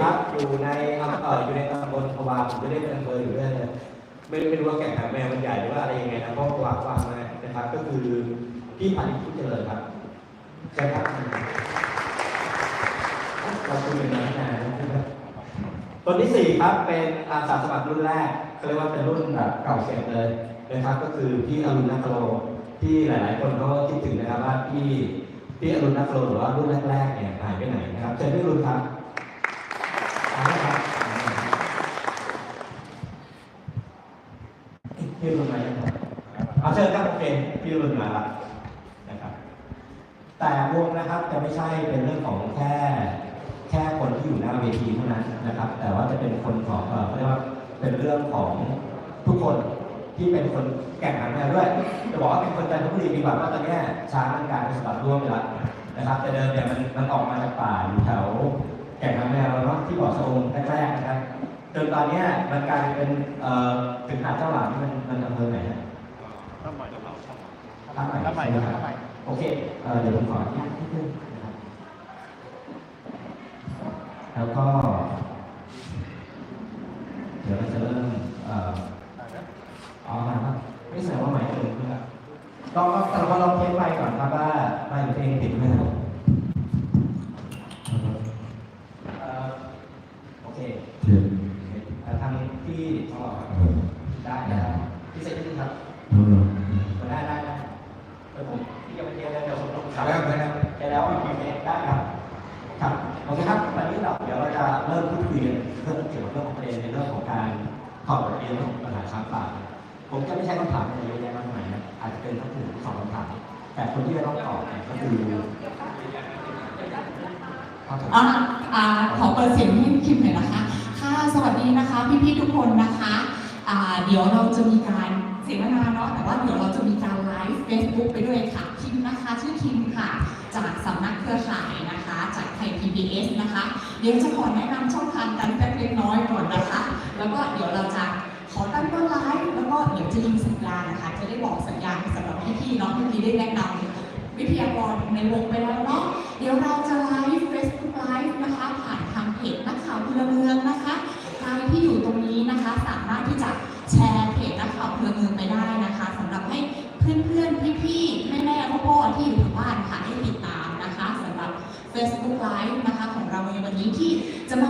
ครับ อยู่ในอำเอ่ออยู่ในตำบลพวาผมไม่ได้เป็นอำเภออยู่ด้วยเลยไม่ไม่รู้ว่าแก่งหางแมวมันใหญ่หรือว่าอะไรยังไงนะเพราะว่าว่างมานะครับ ก็คือพี่พันธุ์ที่เจริญครับใช่ครับเราคุยกันมานานะครับคนที่สี่ครับเป็นอาสาสมัครรุ่นแรกเขาเรียกว่าเป็นรุ่นแบบเก่าเสียเลยนะครับ ก็คือพี่อรุณนักโลที่หลาย ๆ คนก็คิดถึงนะครับว่าพี่พี่อรุณนักโลหรือว่ารุ่นแรก ๆ เนี่ยหายไปไหนนะครับเชิญพี่อรุณครับ พี่รุ่นมาแล้วครับเอาเชิญครับโอเคพี่รุ่นมาแล้วนะครับ แต่วงนะครับจะไม่ใช่เป็นเรื่องของแค่แค่คนที่อยู่หน้าเวทีเท่านั้นนะครับ แต่ว่าจะเป็นคนของเอ่อเขาเรียกว่าเป็นเรื่องของทุกคนที่เป็นคนแก่งหางแมวด้วยจะบอกว่าเป็นคนจันทบุรีดีกว่าเพราะตอนนี้ช้างมันกลายเป็นสมบัติร่วมไปแล้วนะครับ แต่เดิมเนี่ยมันมันออกมาจากป่าอยู่แถวแก่งหางแมวเนาะที่บ่อสะองแรกๆนะครับ จนตอนเนี้ยมันกลายเป็นเอ่อถึงหาดเจ้าหลามนี่มันมันอำเภอไหนฮะทำใหม่ทำใหม่ท่าใหม่ทำใหม่ใช่ไหครับทำใหม่โอเคเอ่อเดี๋ยวผมขออนุญาตนิดนึงนะครับแล้วก็ เดี๋ยวเราจะเริ่มเอ่อเอามาครับไม่แสดงว่าหมายถึงครับลองแต่เราลองเทสไปก่อนครับว่าไม่หรือเพลงติดไหมครับเอ่อโอเค เทียน แต่ ที่ทองหล่อครับได้นะครับพี่เซนนี่ครับออได้ได้ได้เดี๋ยวผมพี่จะไปเทสแล้วเดี๋ยวผมต้องแล้วไหมครับเทสแล้วโอเคได้ครับครับโอเคครับวันนี้เราเดี๋ยวเราจะเริ่มพูดคุยกันเรื่องเกี่ยวกับเรื่องของประเด็นในเรื่องของการถอดบทเรียนของปัญหาช้างป่าผมจะไม่ใช่คำถามอะไรเยอะแยะมากมายนะอาจจะเป็นทั้งหนึ่งสองคำถามแต่คนที่จะต้องตอบเนี่ยก็คืออ่าขอเปิดเสียงให้คิมหน่อยนะคะ สวัสดีนะคะพี่ๆทุกคนนะคะเดี๋ยวเราจะมีการเสวนาเนาะแต่ว่าเดี๋ยวเราจะมีการไลฟ์ Facebook ไปด้วยค่ะคิมนะคะชื่อคิมค่ะ จากสำนักเครือข่ายนะคะ จากไทย PBS นะคะ เดี๋ยวจะขอแนะนำช่องทางการแป๊บเล็กน้อยก่อนนะคะ แล้วก็เดี๋ยวเราจะขอตั้งต้นไลฟ์แล้วก็เดี๋ยวจะยิงสัญญาณนะคะ จะได้บอกสัญญาณสำหรับพี่ๆเนาะเมื่อกี้ได้แนะนำวิทยากรในวงไปแล้วเนาะเดี๋ยวเราจะไลฟ์ Facebook Live นะคะ ผ่านทางเพจนักข่าวพลเมืองนะารถที่จะแชร์เพจนักข่าวเพื่อมือไปได้นะคะ สำหรับให้เพื่อนๆพี่ๆแม่ๆพ่อๆที่อยู่ทางบ้านค่ะได้ติดตามนะคะ สำหรับ Facebook Live นะคะของเราในวันนี้ที่จะมา